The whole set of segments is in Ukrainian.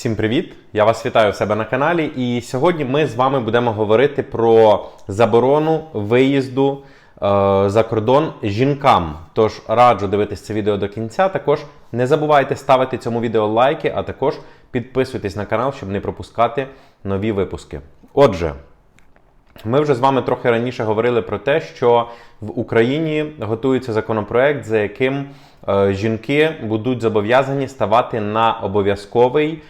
Всім привіт! Я вас вітаю в себе на каналі. І сьогодні ми з вами будемо говорити про заборону виїзду е, за кордон жінкам. Тож раджу дивитися це відео до кінця. Також не забувайте ставити цьому відео лайки, а також підписуйтесь на канал, щоб не пропускати нові випуски. Отже, ми вже з вами трохи раніше говорили про те, що в Україні готується законопроект, за яким е, жінки будуть зобов'язані ставати на обов'язковий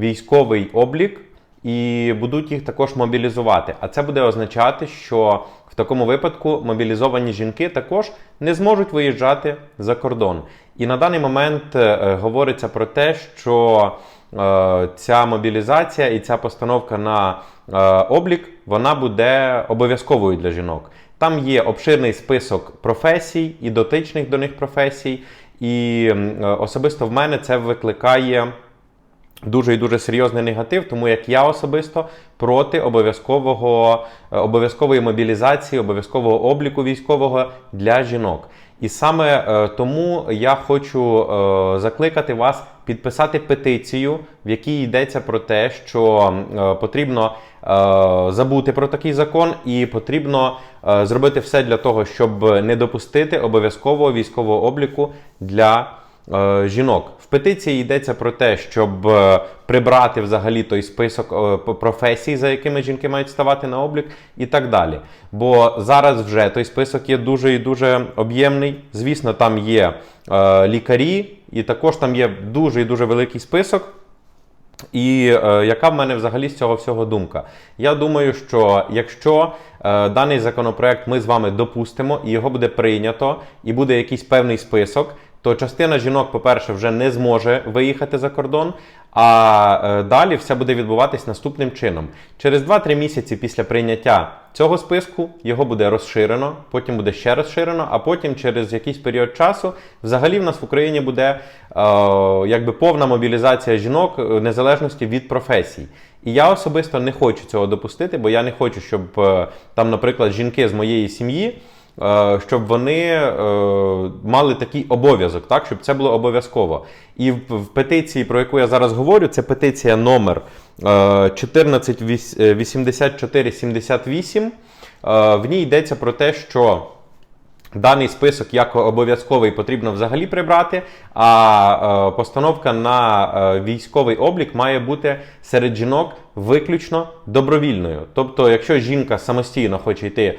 військовий облік і будуть їх також мобілізувати. А це буде означати, що в такому випадку мобілізовані жінки також не зможуть виїжджати за кордон. І на даний момент е, говориться про те, що е, ця мобілізація і ця постановка на е, облік вона буде обов'язковою для жінок. Там є обширний список професій і дотичних до них професій, і особисто в мене це викликає дуже і дуже серйозний негатив, тому як я особисто проти обов'язкового е, обов'язкової мобілізації, обов'язкового обліку військового для жінок. І саме е, тому я хочу е, закликати вас підписати петицію, в якій йдеться про те, що потрібно забути про такий закон, і потрібно зробити все для того, щоб не допустити обов'язкового військового обліку для жінок. В петиції йдеться про те, щоб е, прибрати взагалі той список е, професій, за якими жінки мають ставати на облік, і так далі. Бо зараз вже той список є дуже і дуже об'ємний. Звісно, там є е, лікарі, і також там є дуже і дуже великий список. І е, яка в мене взагалі з цього всього думка? Я думаю, що якщо е, даний законопроект ми з вами допустимо і його буде прийнято, і буде якийсь певний список, то частина жінок, по-перше, вже не зможе виїхати за кордон. А е, далі все буде відбуватись наступним чином. Через 2-3 місяці після прийняття цього списку його буде розширено, потім буде ще розширено, а потім через якийсь період часу взагалі в нас в Україні буде е, якби повна мобілізація жінок е, незалежності від професій. І я особисто не хочу цього допустити, бо я не хочу, щоб е, там, наприклад, жінки з моєї сім'ї. Е, Щоб вони е, мали такий обов'язок, так щоб це було обов'язково. І в, петиції, про яку я зараз говорю, це петиція номер е, 148478. Е, в ній йдеться про те, що Даний список як обов'язковий потрібно взагалі прибрати, а е, постановка на е, військовий облік має бути серед жінок виключно добровільною. Тобто, якщо жінка самостійно хоче йти е,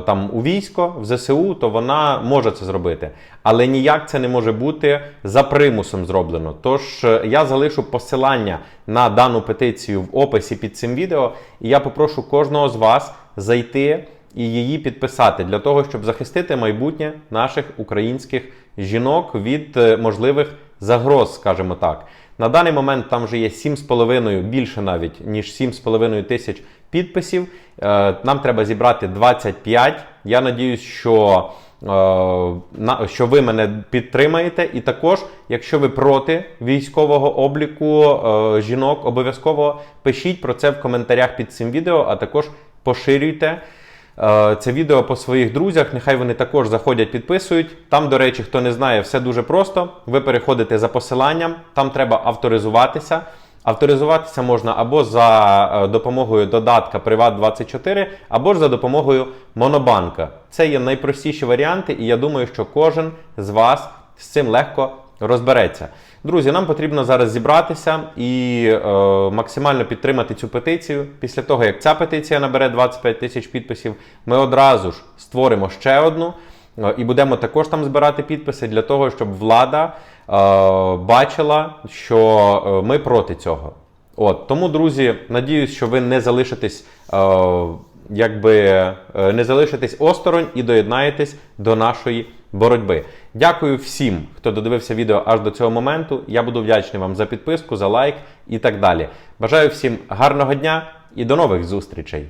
там у військо, в ЗСУ, то вона може це зробити. Але ніяк це не може бути за примусом зроблено. Тож я залишу посилання на дану петицію в описі під цим відео, і я попрошу кожного з вас зайти і її підписати для того, щоб захистити майбутнє наших українських жінок від е, можливих загроз, скажімо так. На даний момент там вже є 7,5, більше навіть ніж 7,5 тисяч підписів. Е, Нам треба зібрати 25. Я надіюсь, що, е, що ви мене підтримаєте. І також, якщо ви проти військового обліку жінок, обов'язково пишіть про це в коментарях під цим відео, а також поширюйте. Е, Це відео по своїх друзях. Нехай вони також заходять, підписують. Там, до речі, хто не знає, все дуже просто. Ви переходите за посиланням, там треба авторизуватися. Авторизуватися можна або за е, допомогою додатка Privat24, або ж за допомогою Монобанка. Це є найпростіші варіанти, і я думаю, що кожен з вас з цим легко розбереться. Друзі, нам потрібно зараз зібратися і е, максимально підтримати цю петицію. Після того, як ця петиція набере 25 тисяч підписів, ми одразу ж створимо ще одну е, і будемо також там збирати підписи для того, щоб влада е, бачила, що е, ми проти цього. От тому, друзі, надіюсь, що ви не залишитесь. Е, Якби е, не залишитесь осторонь і доєднаєтесь до нашої боротьби. Дякую всім, хто додивився відео аж до цього моменту. Я буду вдячний вам за підписку, за лайк і так далі. Бажаю всім гарного дня і до нових зустрічей!